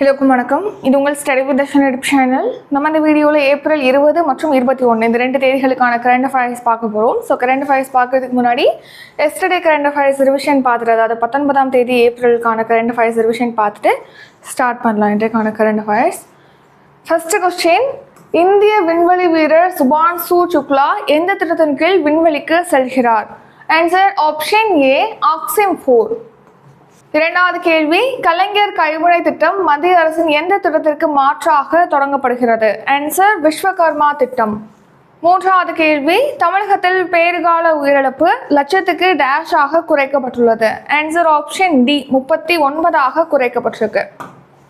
எல்லோருக்கும் வணக்கம். இது உங்கள் ஸ்டடி வித் யூடியூப் சேனல் நம்ம இந்த வீடியோவில் ஏப்ரல் இருபது மற்றும் இருபத்தி ஒன்று இந்த ரெண்டு தேதிகளுக்கான கரண்ட் அஃபேர்ஸ் பார்க்க போகிறோம் ஸோ கரண்ட் அஃபேர்ஸ் பார்க்கறதுக்கு முன்னாடி எஸ்டர்டே கரண்ட் அஃபேர்ஸ் ரிவிஷன் பார்த்துட்டு அதாவது பத்தொன்பதாம் தேதி ஏப்ரலுக்கான கரண்ட் அஃபேர்ஸ் ரிவிஷன் பார்த்துட்டு ஸ்டார்ட் பண்ணலாம். இன்றைக்கான கரண்ட் அஃபேர்ஸ் ஃபஸ்ட்டு கொஸ்டின் இந்திய விண்வெளி வீரர் சுபான்சு சுக்லா எந்த திட்டத்தின் கீழ் விண்வெளிக்கு செல்கிறார்? Answer option A Axiom four இரண்டாவது கேள்வி கலைஞர் கைவினை திட்டம் மத்திய அரசின் எந்த திட்டத்திற்கு மாற்றாக தொடங்கப்படுகிறது? ஆன்சர் விஸ்வகர்மா திட்டம். மூன்றாவது கேள்வி தமிழகத்தில் பேறுகால உயிரிழப்பு லட்சத்துக்கு டேஷ் ஆக குறைக்கப்பட்டுள்ளது. ஆன்சர் ஆப்ஷன் டி முப்பத்தி ஒன்பதாக குறைக்கப்பட்டிருக்கு.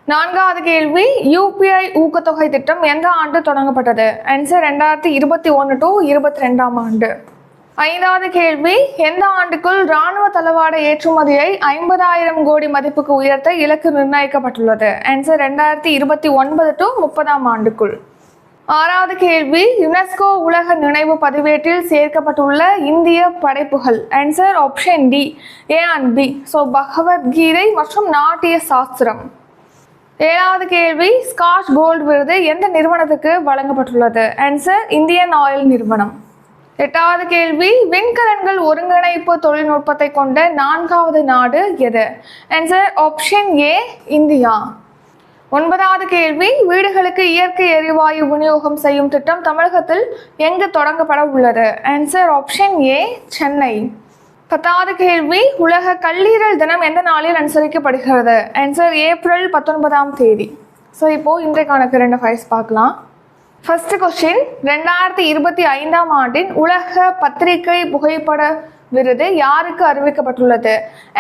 நான்காவது கேள்வி யூபிஐ ஊக்கத்தொகை திட்டம் எந்த ஆண்டு தொடங்கப்பட்டது? ஆன்சர் ரெண்டாயிரத்தி இருபத்தி ஒன்று டு இருபத்தி ரெண்டாம் ஆண்டு. ஐந்தாவது கேள்வி எந்த ஆண்டுக்குள் ராணுவ தளவாட ஏற்றுமதியை ஐம்பதாயிரம் கோடி மதிப்புக்கு உயர்த்த இலக்கு நிர்ணயிக்கப்பட்டுள்ளது? ஆன்சர் ரெண்டாயிரத்தி இருபத்தி ஒன்பது டு முப்பதாம் ஆண்டுக்குள். ஆறாவது கேள்வி யுனெஸ்கோ உலக நினைவு பதிவேட்டில் சேர்க்கப்பட்டுள்ள இந்திய படைப்புகள். Answer option D A and B so Bhagavad Gita மற்றும் நாட்டிய சாஸ்திரம். ஏழாவது கேள்வி ஸ்காட்ச் கோல்டு விருது எந்த நிறுவனத்துக்கு வழங்கப்பட்டுள்ளது? ஆன்சர் இந்தியன் ஆயில் நிறுவனம். எட்டாவது கேள்வி விண்கலன்கள் ஒருங்கிணைப்பு தொழில்நுட்பத்தை கொண்ட நான்காவது நாடு எது? Answer option A India. ஒன்பதாவது கேள்வி வீடுகளுக்கு இயற்கை எரிவாயு விநியோகம் செய்யும் திட்டம் தமிழகத்தில் எங்கு தொடங்கப்பட உள்ளது? Answer option A Chennai. பத்தாவது கேள்வி உலக கல்லீரல் தினம் எந்த நாளில் அனுசரிக்கப்படுகிறது? ஆன்சர் ஏப்ரல் பத்தொன்பதாம் தேதி. ஸோ இப்போது இன்றைக்கான கரண்ட் அஃபேர்ஸ் பார்க்கலாம். ஃபர்ஸ்ட் கொஸ்டின் ரெண்டாயிரத்தி இருபத்தி ஐந்தாம் ஆண்டின் உலக பத்திரிகை புகைப்பட விருது யாருக்கு அறிவிக்கப்பட்டுள்ளது?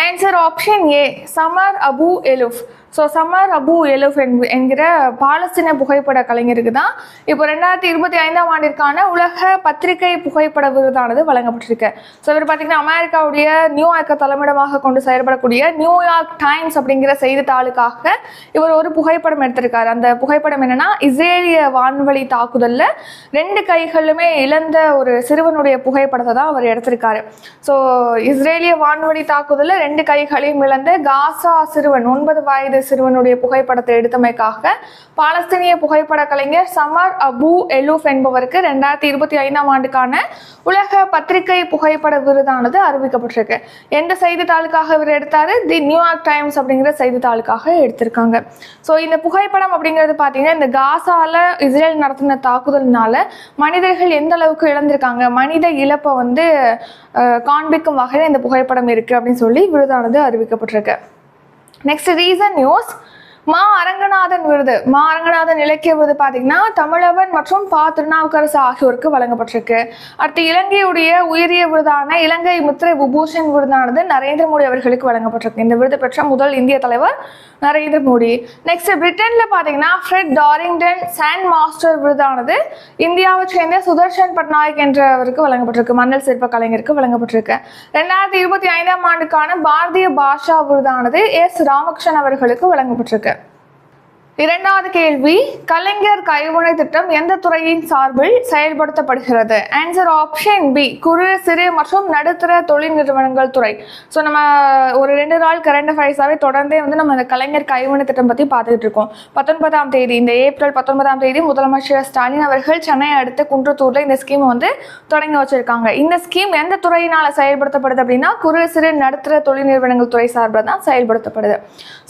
Answer option A Samar Abu Elouf so Samar Abu Elouf என்கிற பாலஸ்தீன புகைப்பட கலைஞருக்கு தான் இப்போ ரெண்டாயிரத்தி இருபத்தி ஐந்தாம் ஆண்டிற்கான உலக பத்திரிகை புகைப்பட விருதானது வழங்கப்பட்டிருக்கு. ஸோ இவர் பார்த்தீங்கன்னா அமெரிக்காவுடைய நியூயார்க்கை தலைமையிடமாக கொண்டு செயல்படக்கூடிய நியூயார்க் டைம்ஸ் அப்படிங்கிற செய்தித்தாளுக்காக இவர் ஒரு புகைப்படம் எடுத்திருக்காரு. அந்த புகைப்படம் என்னன்னா இஸ்ரேலிய வான்வழி தாக்குதலில் ரெண்டு கைகளுமே இழந்த ஒரு சிறுவனுடைய புகைப்படத்தை தான் அவர் எடுத்திருக்காரு. ஸோ இஸ்ரேலிய வான்வழி தாக்குதலில் ரெண்டு கைகளையும் இழந்த காசா சிறுவன் ஒன்பது வயது சிறுவனுடைய புகைப்படத்தை எடுத்தமைக்காக பாலஸ்தீனிய புகைப்பட கலைஞர் சமர் அபு எலூஃப் என்பவருக்கு ரெண்டாயிரத்தி இருபத்தி ஐந்தாம் ஆண்டுக்கான உலக பத்திரிகை புகைப்பட விருதானது அறிவிக்கப்பட்டிருக்கு. எந்த செய்தித்தாளுக்காக இவர் எடுத்தாரு? தி நியூயார்க் டைம்ஸ் அப்படிங்கிற செய்தித்தாளுக்காக எடுத்திருக்காங்க. ஸோ இந்த புகைப்படம் அப்படிங்கிறது பார்த்தீங்கன்னா இந்த காசால இஸ்ரேல் நடத்தின தாக்குதல்னால மனிதர்கள் எந்த அளவுக்கு இழந்திருக்காங்க? மனித இழப்பை வந்து காண்பிக்கும் வகையில் இந்த புகைப்படம் இருக்கு அப்படின்னு சொல்லி விருதானது அறிவிக்கப்பட்டிருக்கு. Next reason news Ma Aranganathan விருது. மா அரங்கநாதன் இலக்கிய விருது பார்த்தீங்கன்னா தமிழவன் மற்றும் பா திருநாவுக்கரசு ஆகியோருக்கு வழங்கப்பட்டிருக்கு. அடுத்து இலங்கையுடைய உயரிய விருதான இலங்கை முத்திரை விபூஷன் விருதானது நரேந்திர மோடி அவர்களுக்கு வழங்கப்பட்டிருக்கு. இந்த விருது பெற்ற முதல் இந்திய தலைவர் நரேந்திர மோடி. நெக்ஸ்ட் பிரிட்டன்ல பார்த்தீங்கன்னா ஃப்ரெட் டாரிங்டன் சாண்ட் மாஸ்டர் விருதானது இந்தியாவை சேர்ந்த சுதர்ஷன் பட்நாயக் என்றவருக்கு வழங்கப்பட்டிருக்கு. மன்னல் சிற்ப கலைஞருக்கு வழங்கப்பட்டிருக்கு. ரெண்டாயிரத்தி இருபத்தி ஐந்தாம் ஆண்டுக்கான பாரதிய பாஷா விருதானது எஸ். ராமகிருஷ்ணன் அவர்களுக்கு வழங்கப்பட்டிருக்கு. இரண்டாவது கேள்வி கலைஞர் கைவினை திட்டம் எந்த துறையின் சார்பில் செயல்படுத்தப்படுகிறது? ஆன்சர் ஆப்ஷன் பி குறு சிறு மற்றும் நடுத்தர தொழில் நிறுவனங்கள் துறை. ஸோ நம்ம ஒரு ரெண்டு நாள் கரண்ட் அஃபேர்ஸாகவே தொடர்ந்தே வந்து நம்ம இந்த கலைஞர் கைவினை திட்டம் பற்றி பார்த்துக்கிட்டு இருக்கோம். பத்தொன்பதாம் தேதி இந்த ஏப்ரல் பத்தொன்பதாம் தேதி முதலமைச்சர் ஸ்டாலின் அவர்கள் சென்னை அடுத்த குன்றத்தூரில் இந்த ஸ்கீமை வந்து தொடங்கி வச்சிருக்காங்க. இந்த ஸ்கீம் எந்த துறையினால் செயல்படுத்தப்படுது அப்படின்னா குறு சிறு நடுத்தர தொழில் நிறுவனங்கள் துறை சார்பில் தான் செயல்படுத்தப்படுது.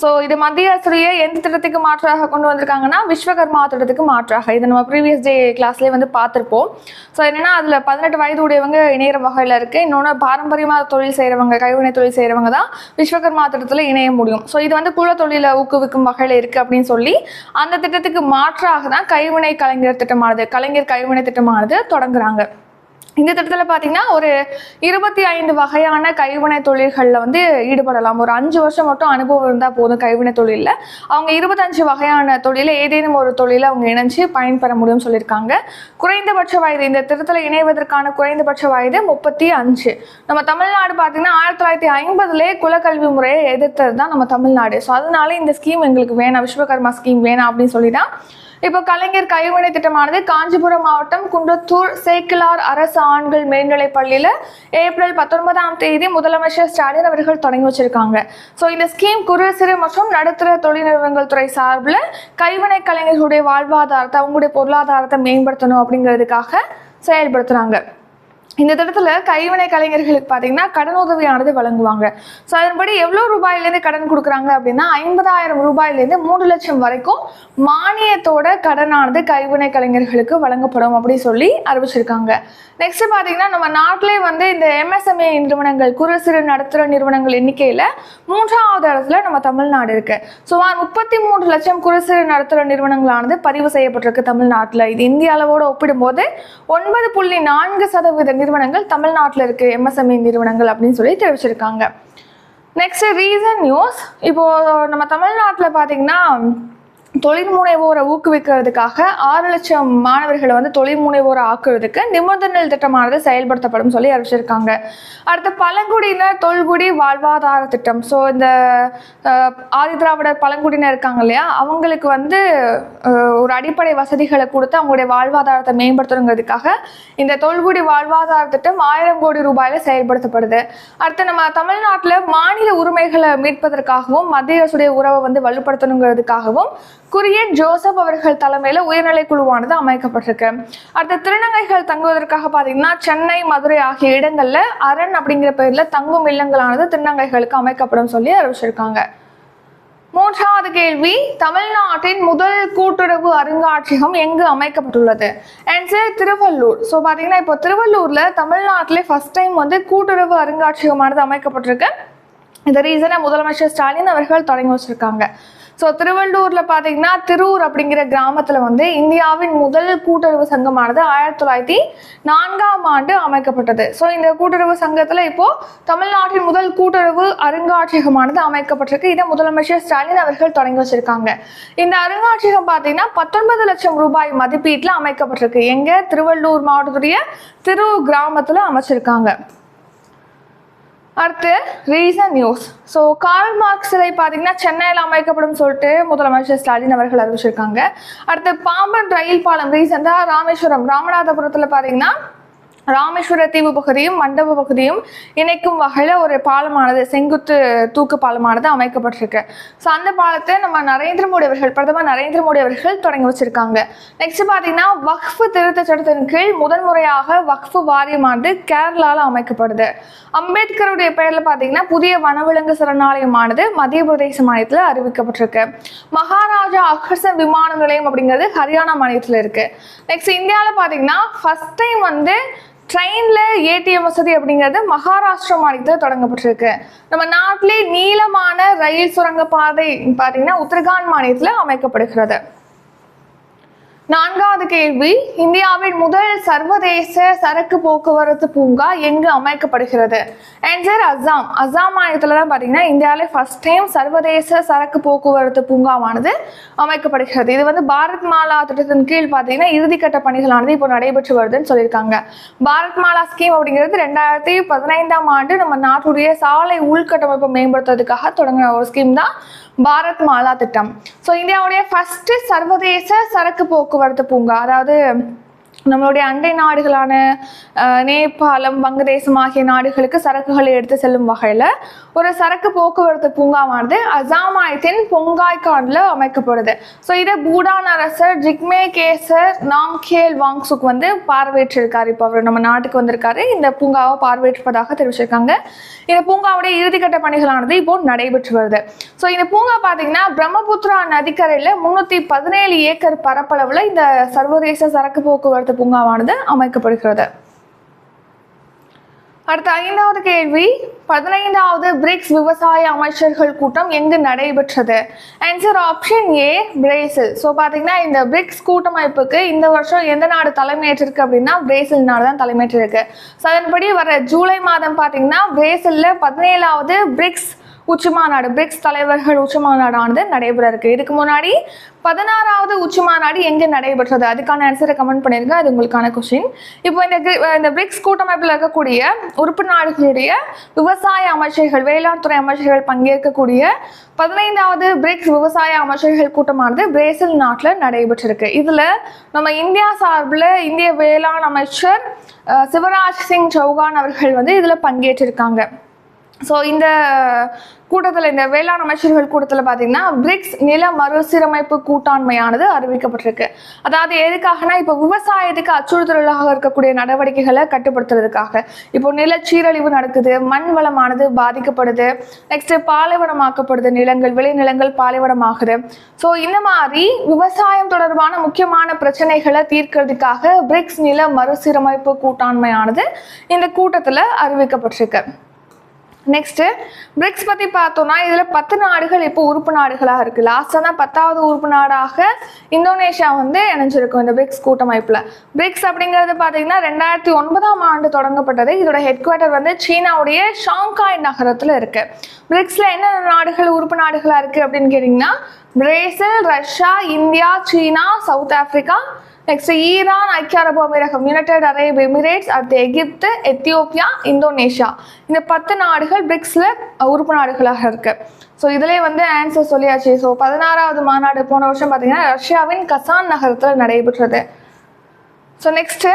ஸோ இது மத்திய அரசுடைய எந்த திட்டத்துக்கு மாற்றாக கொண்டு வந்திருக்காங்கன்னா விஸ்வகர்மா திட்டத்துக்கு மாற்றாக. இதை நம்ம ப்ரீவியஸ் டே கிளாஸ்லேயே வந்து பார்த்துருப்போம். ஸோ என்னென்னா அதில் பதினெட்டு வயது உடையவங்க இணையிற வகையில் இருக்குது இன்னொன்று பாரம்பரியமாக தொழில் செய்கிறவங்க கைவினை தொழில் செய்கிறவங்க தான் விஸ்வகர்மா திட்டத்தில் இணைய முடியும். ஸோ இது வந்து குல தொழிலை ஊக்குவிக்கும் வகையில் இருக்குது அப்படின்னு சொல்லி அந்த திட்டத்துக்கு மாற்றாக தான் கைவினை கலைஞர் திட்டமானது கலைஞர் கைவினை திட்டமானது தொடங்குறாங்க. இந்த திட்டத்தில் பார்த்தீங்கன்னா ஒரு இருபத்தி ஐந்து வகையான கைவினை தொழில்களில் வந்து ஈடுபடலாம். ஒரு அஞ்சு வருஷம் மட்டும் அனுபவம் இருந்தால் போதும் கைவினை தொழிலில். அவங்க இருபத்தஞ்சு வகையான தொழில ஏதேனும் ஒரு தொழிலை அவங்க இணைஞ்சு பயன்பெற முடியும்னு சொல்லியிருக்காங்க. குறைந்தபட்ச வயது இந்த திட்டத்தில் இணைவதற்கான குறைந்தபட்ச வயது முப்பத்தி அஞ்சு. நம்ம தமிழ்நாடு பார்த்தீங்கன்னா ஆயிரத்தி தொள்ளாயிரத்தி ஐம்பதுலேயே குலக்கல்வி முறையை எதிர்த்தது தான் நம்ம தமிழ்நாடு. ஸோ அதனால இந்த ஸ்கீம் எங்களுக்கு வேணாம் விஸ்வகர்மா ஸ்கீம் வேணாம் அப்படின்னு சொல்லி தான் இப்போ கலைஞர் கைவினை திட்டமானது காஞ்சிபுரம் மாவட்டம் குன்றத்தூர் சேக்கிலார் அரசு ஆண்கள் மேல்நிலைப் பள்ளியில் ஏப்ரல் பத்தொன்பதாம் தேதி முதலமைச்சர் ஸ்டாலின் அவர்கள் தொடங்கி வச்சிருக்காங்க. ஸோ இந்த ஸ்கீம் குறு சிறு மற்றும் நடுத்தர தொழில் நிறுவனங்கள் துறை சார்பில் கைவினை கலைஞர்களுடைய வாழ்வாதாரத்தை அவங்களுடைய பொருளாதாரத்தை மேம்படுத்தணும் அப்படிங்கிறதுக்காக செயல்படுத்துகிறாங்க இந்த திட்டத்தில் கைவினை கலைஞர்களுக்கு பார்த்தீங்கன்னா கடன் உதவியானது வழங்குவாங்க. ஸோ அதன்படி எவ்வளோ ரூபாயிலேருந்து கடன் கொடுக்குறாங்க அப்படின்னா ஐம்பதாயிரம் ரூபாயிலேருந்து மூன்று லட்சம் வரைக்கும் மானியத்தோட கடனானது கைவினை கலைஞர்களுக்கு வழங்கப்படும் அப்படி சொல்லி அறிவிச்சிருக்காங்க. நெக்ஸ்ட் பார்த்தீங்கன்னா நம்ம நாட்டிலே வந்து இந்த எம்எஸ்எம்ஏ நிறுவனங்கள் குறு சிறு நடுத்தர நிறுவனங்கள் எண்ணிக்கையில் மூன்றாவது இடத்துல நம்ம தமிழ்நாடு இருக்கு. சுமார் முப்பத்தி மூன்று லட்சம் குறு சிறு நடுத்தர நிறுவனங்களானது பதிவு செய்யப்பட்டிருக்கு தமிழ்நாட்டில். இது இந்திய அளவோடு ஒப்பிடும்போது ஒன்பது புள்ளி நான்கு சதவீத நிறுவனங்கள் தமிழ்நாட்டில் இருக்கு எம்எஸ்எம்இ நிறுவனங்கள் அப்படின்னு சொல்லி தெரிவிச்சிருக்காங்க. நெக்ஸ்ட் ரீசன் நியூஸ் இப்போ நம்ம தமிழ்நாட்டில் பார்த்தீங்கன்னா தொழில் முனைவோரை ஊக்குவிக்கிறதுக்காக ஆறு லட்சம் மாணவர்களை வந்து தொழில் முனைவோரை ஆக்குறதுக்கு நிபந்தனை திட்டமானது செயல்படுத்தப்படும் சொல்லி அறிவிச்சிருக்காங்க. அடுத்து பழங்குடியினர் தொல்குடி வாழ்வாதார திட்டம். ஸோ இந்த அஹ், ஆதிதிராவிடர் பழங்குடியினர் இருக்காங்க இல்லையா? அவங்களுக்கு வந்து ஒரு அடிப்படை வசதிகளை கொடுத்து அவங்களுடைய வாழ்வாதாரத்தை மேம்படுத்தணுங்கிறதுக்காக இந்த தொல்குடி வாழ்வாதார திட்டம் ஆயிரம் கோடி ரூபாயில செயல்படுத்தப்படுது. அடுத்து நம்ம தமிழ்நாட்டில் மாநில உரிமைகளை மீட்பதற்காகவும் மத்திய அரசுடைய உறவை வந்து வலுப்படுத்தணுங்கிறதுக்காகவும் குரியன் ஜோசப் அவர்கள் தலைமையில் உயர்நிலை குழுவானது அமைக்கப்பட்டிருக்கு. அடுத்த திருநங்கைகள் தங்குவதற்காக பார்த்தீங்கன்னா சென்னை மதுரை ஆகிய இடங்கள்ல அரண் அப்படிங்கிற பேர்ல தங்கும் இல்லங்களானது திருநங்கைகளுக்கு அமைக்கப்படும் சொல்லி அறிவிச்சிருக்காங்க. மூன்றாவது கேள்வி தமிழ்நாட்டின் முதல் கூட்டுறவு அருங்காட்சியகம் எங்கு அமைக்கப்பட்டுள்ளது? ஆன்சர் திருவள்ளூர். ஸோ பார்த்தீங்கன்னா இப்போ திருவள்ளூரில் தமிழ்நாட்டிலே ஃபர்ஸ்ட் டைம் வந்து கூட்டுறவு அருங்காட்சியகமானது அமைக்கப்பட்டிருக்கு. இந்த ரீசனை முதலமைச்சர் ஸ்டாலின் அவர்கள் தொடங்கி வச்சிருக்காங்க. ஸோ திருவள்ளூரில் பார்த்தீங்கன்னா திருவூர் அப்படிங்கிற கிராமத்தில் வந்து இந்தியாவின் முதல் கூட்டுறவு சங்கமானது ஆயிரத்தி தொள்ளாயிரத்தி நான்காம் ஆண்டு அமைக்கப்பட்டது. ஸோ இந்த கூட்டுறவு சங்கத்தில் இப்போது தமிழ்நாட்டின் முதல் கூட்டுறவு அருங்காட்சியகமானது அமைக்கப்பட்டிருக்கு. இதை முதலமைச்சர் ஸ்டாலின் அவர்கள் தொடங்கி வச்சிருக்காங்க. இந்த அருங்காட்சியகம் பார்த்தீங்கன்னா பத்தொன்பது லட்சம் ரூபாய் மதிப்பீட்டில் அமைக்கப்பட்டிருக்கு. எங்கே? திருவள்ளூர் மாவட்டத்துடைய திருவூர் கிராமத்தில் அமைச்சிருக்காங்க. அடுத்து recent news so Karl Marx சிலை பார்த்தீங்கன்னா சென்னையில் அமைக்கப்படும் சொல்லிட்டு முதலமைச்சர் ஸ்டாலின் அவர்கள் அறிவிச்சிருக்காங்க. அடுத்து பாம்பன் ரயில் பாலம் ரீசெண்டாக ராமேஸ்வரம் ராமநாதபுரத்தில் பார்த்தீங்கன்னா ராமேஸ்வர தீவு பகுதியும் மண்டப பகுதியும் இணைக்கும் வகையில் ஒரு பாலமானது செங்குத்து தூக்கு பாலமானது அமைக்கப்பட்டிருக்கு. ஸோ அந்த பாலத்தை நம்ம நரேந்திர மோடி அவர்கள் பிரதமர் நரேந்திர மோடி அவர்கள் தொடங்கி வச்சிருக்காங்க. நெக்ஸ்ட் பார்த்தீங்கன்னா வக்ஃபு திருத்த சட்டத்தின் கீழ் முதன்முறையாக வக்ஃபு வாரியமானது கேரளாவில் அமைக்கப்படுது. அம்பேத்கருடைய பெயரில் பார்த்தீங்கன்னா புதிய வனவிலங்கு சரணாலயமானது மத்திய பிரதேச மாநிலத்தில் அறிவிக்கப்பட்டிருக்கு. மகாராஜா அகர்சன் விமான நிலையம் அப்படிங்கிறது ஹரியானா மாநிலத்தில் இருக்கு. நெக்ஸ்ட் இந்தியாவில் பார்த்தீங்கன்னா ஃபர்ஸ்ட் டைம் வந்து ட்ரெயினில் ஏடிஎம் வசதி அப்படிங்கிறது மகாராஷ்டிரா மாநிலத்தில் தொடங்கப்பட்டிருக்கு. நம்ம நாட்டிலே நீளமான ரயில் சுரங்க பாதை பார்த்தீங்கன்னா உத்தரகாண்ட் மாநிலத்தில் அமைக்கப்படுகிறது. நான்காவது கேள்வி இந்தியாவின் முதல் சர்வதேச சரக்கு போக்குவரத்து பூங்கா எங்கு அமைக்கப்படுகிறது? ஆன்சர் அஸ்ஸாம் அசாம் மாநிலத்தில் தான் பார்த்தீங்கன்னா இந்தியாவிலே ஃபர்ஸ்ட் டைம் சர்வதேச சரக்கு போக்குவரத்து பூங்காவானது அமைக்கப்படுகிறது. இது வந்து பாரத் மாலா திட்டத்தின் கீழ் பார்த்தீங்கன்னா இறுதிக்கட்ட பணிகளானது இப்போ நடைபெற்று வருதுன்னு சொல்லியிருக்காங்க. பாரத் மாலா ஸ்கீம் அப்படிங்கிறது ரெண்டாயிரத்தி பதினைந்தாம் ஆண்டு நம்ம நாட்டுடைய சாலை உள்கட்டமைப்பை மேம்படுத்துறதுக்காக தொடங்கின ஒரு ஸ்கீம் தான் பாரத் மாலா திட்டம். ஸோ இந்தியாவுடைய ஃபர்ஸ்ட் சர்வதேச சரக்கு போக்கு போக்குவரத்து பூங்கா அதாவது நம்மளுடைய அண்டை நாடுகளான நேபாளம் வங்கதேசம் ஆகிய நாடுகளுக்கு சரக்குகளை எடுத்து செல்லும் வகையில் ஒரு சரக்கு போக்குவரத்து பூங்காவானது அசாமாயத்தின் மாநிலத்தின் அமைக்கப்படுது. ஸோ இதை பூடான் அரசர் ஜிக்மே கேசர் நாம்கேல் வாங்சுக் வந்து பார்வையிட்டிருக்காரு. இப்போ அவர் நம்ம நாட்டுக்கு வந்திருக்காரு. இந்த பூங்காவை பார்வையிட்டிருப்பதாக தெரிவிச்சிருக்காங்க. இந்த பூங்காவுடைய இறுதிக்கட்ட பணிகளானது இப்போ நடைபெற்று வருது. ஸோ இந்த பூங்கா பார்த்தீங்கன்னா பிரம்மபுத்திரா நதிக்கரையில் முன்னூற்றி பதினேழு ஏக்கர் பரப்பளவில் இந்த சர்வதேச சரக்கு போக்குவரத்து பூங்காவானது அமைக்கப்படுகிறது. அடுத்த ஐந்தாவது கேள்வி பதினைந்தாவது பிரிக்ஸ் விவசாய அமைச்சர்கள் கூட்டம் எங்கு நடைபெற்றது? Answer option A Brazil so பார்த்தீங்கன்னா இந்த பிரிக்ஸ் கூட்டமைப்புக்கு இந்த வருஷம் எந்த நாடு தலைமையேற்றிருக்கு அப்படின்னா பிரேசில் நாடு தான் தலைமையேற்றிருக்கு. ஸோ அதன்படி வர ஜூலை மாதம் பார்த்தீங்கன்னா பிரேசிலில் பதினேழாவது பிரிக்ஸ் உச்சிமாநாடு பிரிக்ஸ் தலைவர்கள் உச்சிமாநாடானது நடைபெற இருக்கு. இதுக்கு முன்னாடி பதினாறாவது உச்சிமாநாடு எங்கே நடைபெற்றது? அதுக்கான ஆன்சரை கமெண்ட் பண்ணிருங்க. அது உங்களுக்கான கொஸ்டின் இப்போ இந்த இந்த பிரிக்ஸ் கூட்டமைப்பில் இருக்கக்கூடிய உறுப்பு நாடுகளுடைய விவசாய அமைச்சர்கள் வேளாண் துறை அமைச்சர்கள் பங்கேற்கக்கூடிய பதினைந்தாவது பிரிக்ஸ் விவசாய அமைச்சர்கள் கூட்டமானது பிரேசில் நாட்டில் நடைபெற்றிருக்கு. இதில் நம்ம இந்தியா சார்பில் இந்திய வேளாண் அமைச்சர் சிவராஜ் சிங் சௌகான் அவர்கள் வந்து இதில் பங்கேற்றிருக்காங்க. ஸோ இந்த கூட்டத்தில் இந்த வேளாண் அமைச்சர்கள் கூட்டத்தில் பார்த்தீங்கன்னா பிரிக்ஸ் நில மறுசீரமைப்பு கூட்டாண்மையானது அறிவிக்கப்பட்டிருக்கு. அதாவது எதுக்காகனா இப்போ விவசாயத்துக்கு அச்சுறுத்தலாக இருக்கக்கூடிய நடவடிக்கைகளை கட்டுப்படுத்துறதுக்காக. இப்போ நிலச்சீரழிவு நடக்குது மண் வளமானது பாதிக்கப்படுது நெக்ஸ்ட் பாலைவனமாக்கப்படுது நிலங்கள் விளைநிலங்கள் பாலைவனமாகுது. ஸோ இந்த மாதிரி விவசாயம் தொடர்பான முக்கியமான பிரச்சனைகளை தீர்க்கிறதுக்காக பிரிக்ஸ் நில மறுசீரமைப்பு கூட்டாண்மையானது இந்த கூட்டத்தில் அறிவிக்கப்பட்டிருக்கு. நெக்ஸ்ட்டு பிரிக்ஸ் பற்றி பார்த்தோம்னா இதில் பத்து நாடுகள் இப்போ உறுப்பு நாடுகளாக இருக்குது லாஸ்ட்டாக தான் பத்தாவது உறுப்பு நாடாக இந்தோனேஷியா வந்து இணைஞ்சிருக்கும் இந்த பிரிக்ஸ் கூட்டமைப்பில். பிரிக்ஸ் அப்படிங்கிறது பார்த்தீங்கன்னா ரெண்டாயிரத்தி ஒன்பதாம் ஆண்டு தொடங்கப்பட்டது. இதோட ஹெட் குவார்ட்டர் வந்து சீனாவுடைய ஷாங்காய் நகரத்தில் இருக்குது பிரிக்ஸில் என்னென்ன நாடுகள் உறுப்பு நாடுகளாக இருக்குது அப்படின்னு கேட்டிங்கன்னா Brazil Russia India China South Africa next Iran ஐக்கிய அரபு அமீரகம் யுனைடெட் அரேப் எமிரேட்ஸ் அடுத்து எகிப்து எத்தியோப்பியா இந்தோனேஷியா இந்த பத்து நாடுகள் பிரிக்ஸில் உறுப்பு நாடுகளாக இருக்கு. ஸோ இதிலே வந்து ஆன்சர் சொல்லியாச்சு. ஸோ பதினாறாவது மாநாடு போன வருஷம் பார்த்தீங்கன்னா ரஷ்யாவின் கசான் நகரத்தில் நடைபெற்றது. ஸோ நெக்ஸ்ட்டு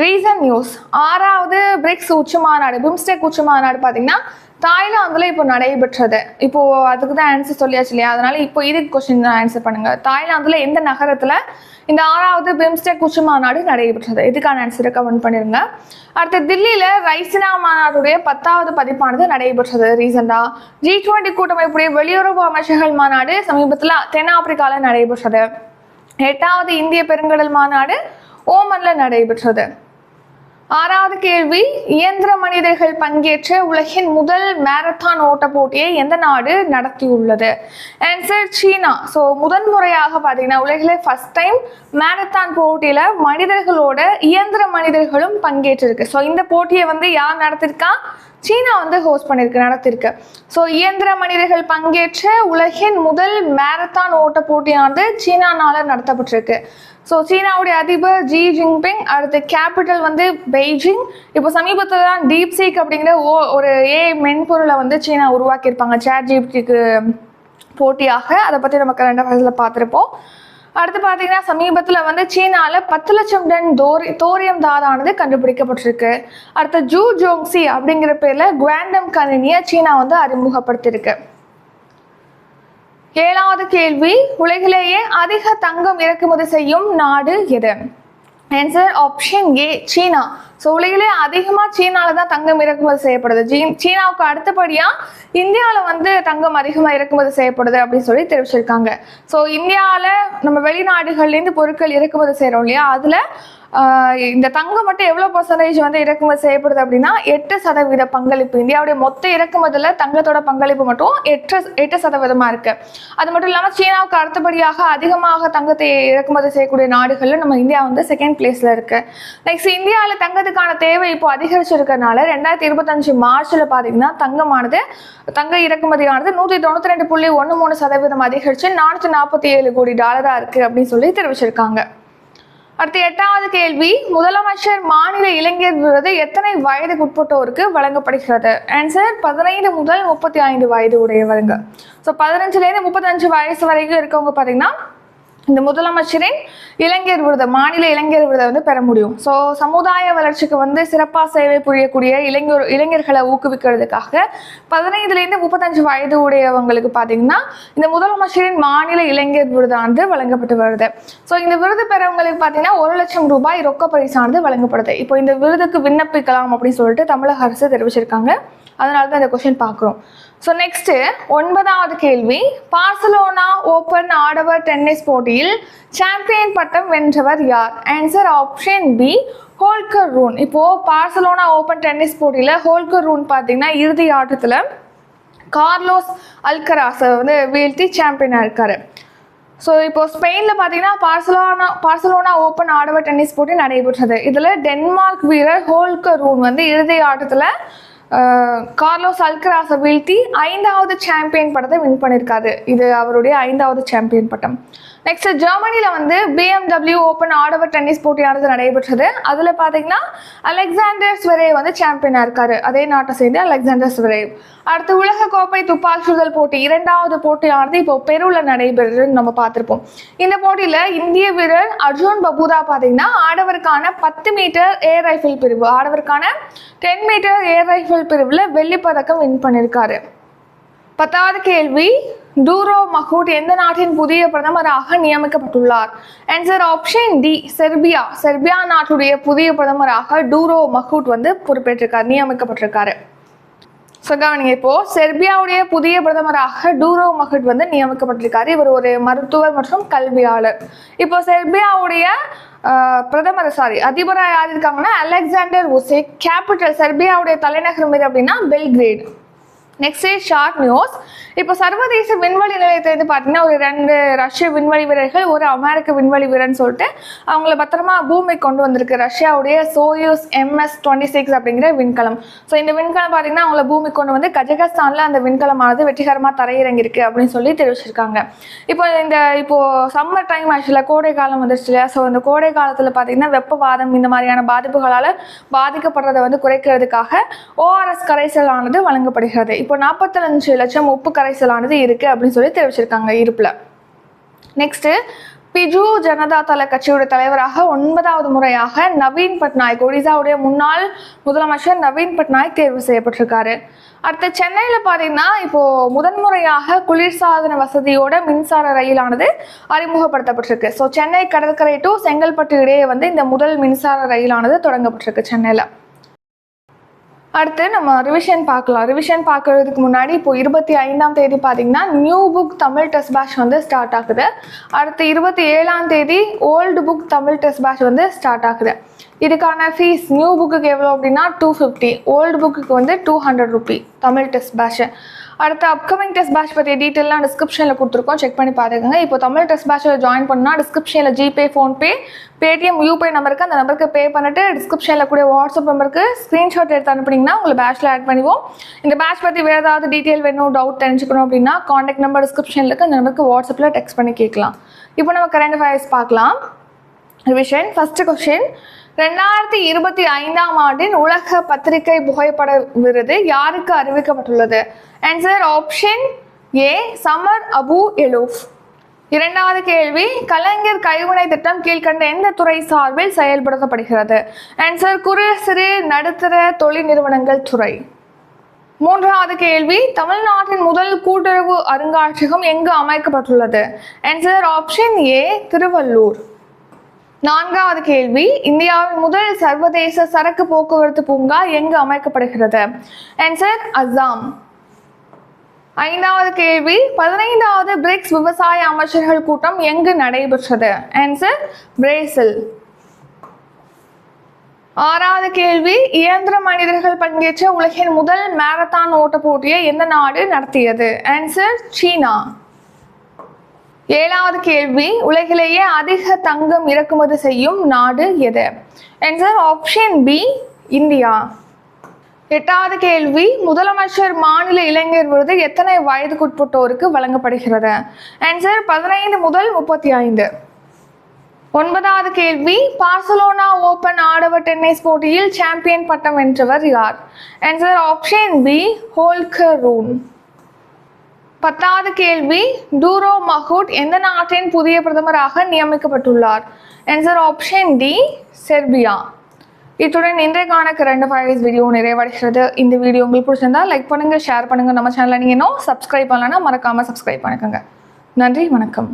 ரீசன் நியூஸ் ஆறாவது பிரிக்ஸ் உச்சி மாநாடு பிம்ஸ்டெக் உச்சி மாநாடு பார்த்தீங்கன்னா தாய்லாந்தில் இப்போ நடைபெற்றது. இப்போது அதுக்கு தான் ஆன்சர் சொல்லியாச்சு இல்லையா? அதனால் இப்போ இதுக்கு கொஸ்டின் ஆன்சர் பண்ணுங்கள் தாய்லாந்தில் எந்த நகரத்தில் இந்த ஆறாவது பிம்ஸ்டெக் உச்சி மாநாடு நடைபெற்றது? இதுக்கான ஆன்சரை கமெண்ட் பண்ணிடுங்க அடுத்து தில்லியில் ரைசினா மாநாடுடைய பத்தாவது பதிப்பானது நடைபெற்றது ரீசெண்டாக ஜி டுவெண்ட்டி கூட்டமைப்புடைய வெளியுறவு அமைச்சர்கள் மாநாடு சமீபத்தில் தென்னாப்பிரிக்காவில் நடைபெற்றது. எட்டாவது இந்திய பெருங்கடல் மாநாடு ஓமன்ல நடைபெற்றது. ஆறாவது கேள்வி இயந்திர மனிதர்கள் பங்கேற்ற உலகின் முதல் மேரத்தான் ஓட்ட போட்டியை எந்த நாடு நடத்தியுள்ளது? ஆன்சர் சீனா. ஸோ முதன் முறையாக பார்த்தீங்கன்னா உலகிலே ஃபர்ஸ்ட் டைம் மேரத்தான் போட்டியில் மனிதர்களோட இயந்திர மனிதர்களும் பங்கேற்றிருக்கு. ஸோ இந்த போட்டியை வந்து யார் நடத்திருக்கா? சீனா வந்து ஹோஸ்ட் பண்ணியிருக்கு நடத்திருக்கு. ஸோ இயந்திர மனிதர்கள் பங்கேற்ற உலகின் முதல் மேரத்தான் ஓட்ட போட்டியானது சீனானால நடத்தப்பட்டிருக்கு. ஸோ சீனாவுடைய அதிபர் ஜி ஜின்பிங் அடுத்து கேபிட்டல் வந்து பெய்ஜிங் இப்போ சமீபத்தில் தான் டீப்சீக் அப்படிங்கிற ஓ ஒரு ஏ மென்பொருளை வந்து சீனா உருவாக்கியிருப்பாங்க. சேட் ஜிபிடிக்கு போட்டியாக. அதை பற்றி நம்ம கரண்ட் அஃபேர்ஸில் பார்த்துருப்போம். அடுத்து பார்த்தீங்கன்னா சமீபத்தில் வந்து சீனாவில் பத்து லட்சம் டன் தோரி தோரியம் தாதானது கண்டுபிடிக்கப்பட்டிருக்கு. அடுத்து ஜூ ஜோங்ஸி அப்படிங்கிற பேரில் குவாண்டம் கணினியை சீனா வந்து அறிமுகப்படுத்தியிருக்கு. ஏழாவது கேள்வி உலகிலேயே அதிக தங்கம் இறக்குமதி செய்யும் நாடு எது? Answer option A China. So உலகிலே அதிகமாக சீனாவில் தான் தங்கம் இறக்குமதி செய்யப்படுது. ஜீ சீனாவுக்கு அடுத்தபடியாக இந்தியாவில் வந்து தங்கம் அதிகமாக இறக்குமதி செய்யப்படுது அப்படின்னு சொல்லி தெரிவிச்சிருக்காங்க. ஸோ இந்தியாவில் நம்ம வெளிநாடுகள்லேருந்து பொருட்கள் இறக்குமதி செய்கிறோம் இல்லையா? அதில் இந்த தங்கம் மட்டும் எவ்வளோ பர்சன்டேஜ் வந்து இறக்குமதி செய்யப்படுது அப்படின்னா எட்டு சதவீத பங்களிப்பு. இந்தியாவுடைய மொத்த இறக்குமதியில் தங்கத்தோட பங்களிப்பு மட்டும் எட்டு எட்டு சதவீதமாக இருக்குது அது மட்டும் இல்லாமல் சீனாவுக்கு அடுத்தபடியாக அதிகமாக தங்கத்தை இறக்குமதி செய்யக்கூடிய நாடுகளில் நம்ம இந்தியா வந்து செகண்ட் பிளேஸில் இருக்குது நெக்ஸ்ட் இந்தியாவில் தங்கத்துக்கான தேவை இப்போ அதிகரிச்சிருக்கனால ரெண்டாயிரத்தி இருபத்தஞ்சு மார்ச்சில் பார்த்தீங்கன்னா தங்கமானது தங்க இறக்குமதியானது நூற்றி தொண்ணூற்றி ரெண்டு புள்ளி ஒன்று மூணு சதவீதம் அதிகரித்து நானூற்றி நாற்பத்தி ஏழு கோடி டாலராக இருக்குது அப்படின்னு சொல்லி தெரிவிச்சிருக்காங்க. அடுத்து எட்டாவது கேள்வி. முதலமைச்சர் மாநில இளைஞர் விருது எத்தனை வயதுக்கு உட்பட்டோருக்கு வழங்கப்படுகிறது? ஆன்சர் பதினைந்து முதல் முப்பத்தி ஐந்து வயது உடையவருங்க. ஸோ பதினஞ்சுலேருந்து முப்பத்தஞ்சு வயசு வரைக்கும் இருக்கவங்க பார்த்தீங்கன்னா இந்த முதலமைச்சரின் இளைஞர் விருது மாநில இளைஞர் விருதை வந்து பெற முடியும். ஸோ சமுதாய வளர்ச்சிக்கு வந்து சிறப்பாக சேவை புரியக்கூடிய இளைஞர் இளைஞர்களை ஊக்குவிக்கிறதுக்காக பதினைந்துலேருந்து முப்பத்தஞ்சு வயது உடையவங்களுக்கு பார்த்தீங்கன்னா இந்த முதலமைச்சரின் மாநில இளைஞர் விருதானது வழங்கப்பட்டு வருது. ஸோ இந்த விருது பெறவங்களுக்கு பார்த்தீங்கன்னா ஒரு லட்சம் ரூபாய் ரொக்க பரிசானது வழங்கப்படுது. இப்போ இந்த விருதுக்கு விண்ணப்பிக்கலாம் அப்படின்னு சொல்லிட்டு தமிழக அரசு தெரிவிச்சிருக்காங்க. அதனால தான் இந்த கொஸ்டின் பார்க்குறோம். ஸோ நெக்ஸ்ட்டு ஒன்பதாவது கேள்வி. பார்சலோனா ஓப்பன் ஆடவர் டென்னிஸ் போட்டியில் சாம்பியன் பட்டம் வென்றவர் யார்? Answer option B Holger Rune இப்போது பார்சலோனா ஓப்பன் டென்னிஸ் போட்டியில் ஹோல்கர் ரூன் பார்த்தீங்கன்னா இறுதி ஆட்டத்தில் கார்லோஸ் அல்கராஸை வந்து வீழ்த்தி சாம்பியனாக இருக்கார் ஸோ இப்போ ஸ்பெயினில் பார்த்தீங்கன்னா பார்சலோனா பார்சலோனா ஓப்பன் ஆடவர் டென்னிஸ் போட்டி நடைபெற்றது. இதில் டென்மார்க் வீரர் ஹோல்கர் ரூன் வந்து இறுதி ஆட்டத்தில் கார்லோஸ் அல்கராஸை வீழ்த்தி ஐந்தாவது சாம்பியன் பட்டத்தை வின் பண்ணியிருக்காரு. இது அவருடைய ஐந்தாவது சாம்பியன் பட்டம். நெக்ஸ்ட் ஜெர்மனியில் வந்து பிஎம்டபிள்யூ ஓப்பன் ஆடவர் டென்னிஸ் போட்டியானது நடைபெற்றது. அதில் பார்த்தீங்கன்னா அலெக்சாண்டர் ஸ்வரேவ் வந்து சாம்பியனாக இருக்கார். அதே நாட்டை சேர்ந்து அலெக்சாண்டர் ஸ்வரேவ். அடுத்து உலக கோப்பை துப்பாக்கிச்சுதல் போட்டி இரண்டாவது போட்டியானது இப்போ பெருவில் நடைபெறுதுன்னு நம்ம பார்த்துருப்போம். இந்த போட்டியில் இந்திய வீரர் அர்ஜுன் பபூதா பார்த்தீங்கன்னா ஆடவருக்கான பத்து மீட்டர் ஏர் ரைஃபிள் பிரிவு ஆடவருக்கான டென் மீட்டர் ஏர் ரைஃபிள் பிரிவில் வெள்ளிப்பதக்கம் வின் பண்ணியிருக்காரு பத்தாவது கேள்வி டூரோ மஹூட் எந்த நாட்டின் புதிய பிரதமராக நியமிக்கப்பட்டுள்ளார்? Answer option D Serbia. Serbia நாட்டுடைய புதிய பிரதமராக டூரோ மஹூட் வந்து பொறுப்பேற்றிருக்கார் நியமிக்கப்பட்டிருக்காரு. ஸோ கவனிங்க இப்போ செர்பியாவுடைய புதிய பிரதமராக டூரோ மஹட் வந்து நியமிக்கப்பட்டிருக்காரு. இவர் ஒரு மருத்துவர் மற்றும் கல்வியாளர். இப்போ செர்பியாவுடைய பிரதமர் சாரி அதிபராக யார் இருக்காங்கன்னா அலெக்சாண்டர் உசேக் கேபிட்டல் செர்பியாவுடைய தலைநகரம் எது அப்படின்னா Belgrade. Next is short news இப்போ சர்வதேச விண்வெளி நிலையத்திலேருந்து வந்து பார்த்தீங்கன்னா ஒரு ரெண்டு ரஷ்ய விண்வெளி வீரர்கள் ஒரு அமெரிக்க விண்வெளி வீரர்னு சொல்லிட்டு அவங்கள பத்திரமா பூமி கொண்டு வந்திருக்கு. ரஷ்யாவுடைய சோயூஸ் எம்எஸ் டுவெண்ட்டி சிக்ஸ் அப்படிங்கிற விண்கலம். ஸோ இந்த விண்கலம் பார்த்தீங்கன்னா அவங்கள பூமி கொண்டு வந்து கஜகஸ்தானில் அந்த விண்கலமானது வெற்றிகரமாக தரையிறங்கியிருக்கு அப்படின்னு சொல்லி தெரிவிச்சிருக்காங்க. இப்போ இந்த இப்போ சம்மர் டைம் ஆக்சுவலாக கோடை காலம் வந்துருச்சு இல்லையா? ஸோ இந்த கோடை காலத்தில் பார்த்தீங்கன்னா வெப்பவாதம் இந்த மாதிரியான பாதிப்புகளால் பாதிக்கப்படுறதை வந்து குறைக்கிறதுக்காக ஓஆர்எஸ் கரைசலானது வழங்கப்படுகிறது. இப்போ இப்போ நாற்பத்தஞ்சு லட்சம் உப்பு கரைசலானது இருக்குது அப்படின்னு சொல்லி தெரிவிச்சிருக்காங்க இருப்பில். நெக்ஸ்ட்டு பிஜு ஜனதா தள கட்சியோட தலைவராக ஒன்பதாவது முறையாக நவீன் பட்நாயக் ஒடிசாவுடைய முன்னாள் முதலமைச்சர் நவீன் பட்நாயக் தேர்வு செய்யப்பட்டிருக்காரு. அடுத்து சென்னையில் பார்த்தீங்கன்னா இப்போது முதன்முறையாக குளிர்சாதன வசதியோட மின்சார ரயிலானது அறிமுகப்படுத்தப்பட்டிருக்கு. ஸோ சென்னை கடற்கரை டு செங்கல்பட்டு இடையே வந்து இந்த முதல் மின்சார ரயிலானது தொடங்கப்பட்டிருக்கு சென்னையில். அடுத்து நம்ம ரிவிஷன் பார்க்கலாம். ரிவிஷன் பார்க்கறதுக்கு முன்னாடி இப்போ இருபத்தி ஐந்தாம் தேதி பார்த்தீங்கன்னா new book Tamil test batch வந்து ஸ்டார்ட் ஆகுது. அடுத்து இருபத்தி ஏழாம் தேதி old book Tamil test batch வந்து ஸ்டார்ட் ஆகுது. இதுக்கான ஃபீஸ் நியூ புக்குக்கு எவ்வளோ அப்படின்னா டூ ஃபிஃப்டி ஓல்டு புக்குக்கு வந்து two hundred rupee Tamil test batch அடுத்த அப்கமிங் டெஸ்ட் பேட்ச் பற்றிய டீட்டெயிலாம் டிஸ்கிரிப்ஷனில் கொடுத்துருக்கோம். செக் பண்ணி பார்த்துக்கோங்க இப்போ தமிழ் டெஸ்ட் பேட்சில் ஜாயின் பண்ணால் டிஸ்கிரிப்ஷனில் ஜிபே ஃபோன்பே பேடிஎம் யூபே நம்பருக்கு அந்த நம்பருக்கு பே பண்ணிட்டு டிஸ்கிரிப்ஷனில் கூட வாட்ஸ்அப் நம்பருக்கு ஸ்க்ரீன்ஷாட் எடுத்து அனுப்புனீங்கன்னா உங்களை பேஷில் ஆட் பண்ணுவோம் இந்த பேட்ச் பற்றி வேறு ஏதாவது டீட்டெயில் வேணும் டவுட் தெரிஞ்சுக்கணும் அப்படின்னா காண்டாக்ட் நம்பர் டிஸ்கிரிப்ஷனில் இருக்குது அந்த நம்பருக்கு வாட்ஸ்அப்பில் டெக்ஸ்ட் பண்ணி கேட்கலாம். இப்போ நம்ம கரண்ட் அஃபேர்ஸ் பார்க்கலாம். ரிவிஷன் ஃபஸ்ட்டு கொஷின் ரெண்டாயிரத்தி இருபத்தி ஐந்தாம் ஆண்டின் உலக பத்திரிகை புகைப்பட விருது யாருக்கு அறிவிக்கப்பட்டுள்ளது? Answer option A Samar Abu Elouf இரண்டாவது கேள்வி கலைஞர் கைவினை திட்டம் கீழ்கண்ட எந்த துறை சார்பில் செயல்படுத்தப்படுகிறது? ஆன்சர் குறு சிறு நடுத்தர தொழில் நிறுவனங்கள் துறை. மூன்றாவது கேள்வி தமிழ்நாட்டின் முதல் கூட்டுறவு அருங்காட்சியகம் எங்கு அமைக்கப்பட்டுள்ளது? Answer option A Thiruvallur. நான்காவது கேள்வி இந்தியாவின் முதல் சர்வதேச சரக்கு போக்குவரத்து பூங்கா எங்கு அமைக்கப்படுகிறது? ஆன்சர் அஸ்ஸாம். ஐந்தாவது கேள்வி பதினைந்தாவது பிரிக்ஸ் விவசாய அமைச்சர்கள் கூட்டம் எங்கு நடைபெற்றது? ஆன்சர் பிரேசில் ஆறாவது கேள்வி இயந்திர மனிதர்கள் பங்கேற்ற உலகின் முதல் மாரத்தான் ஓட்ட போட்டியை எந்த நாடு நடத்தியது? Answer China. ஏழாவது கேள்வி உலகிலேயே அதிக தங்கம் இறக்குமதி செய்யும் நாடு எது? Answer option B India. எட்டாவது கேள்வி முதலமைச்சர் மாநில இளைஞர் விருது எத்தனை வயதுக்குட்பட்டோருக்கு வழங்கப்படுகிறது? ஆன்சர் பதினைந்து முதல் முப்பத்தி ஐந்து ஒன்பதாவது கேள்வி பார்சலோனா ஓபன் ஆடவர் டென்னிஸ் போட்டியில் சாம்பியன் பட்டம் வென்றவர் யார்? Answer option B Holger Rune பத்தாவது கேள்வி டூரோ மஹூட் எந்த நாட்டின் புதிய பிரதமராக நியமிக்கப்பட்டுள்ளார்? Answer option D Serbia. இத்துடன் இன்றைக்கான கரண்ட் அஃபேர்ஸ் வீடியோ நிறைவடைகிறது. இந்த வீடியோ உங்களுக்கு பிடிச்சிருந்தா லைக் பண்ணுங்கள் ஷேர் பண்ணுங்கள் நம்ம சேனலை நீங்கள் இன்னும் சப்ஸ்கிரைப் பண்ணலன்னா மறக்காமல் சப்ஸ்கிரைப் பண்ணிக்கோங்க. நன்றி வணக்கம்.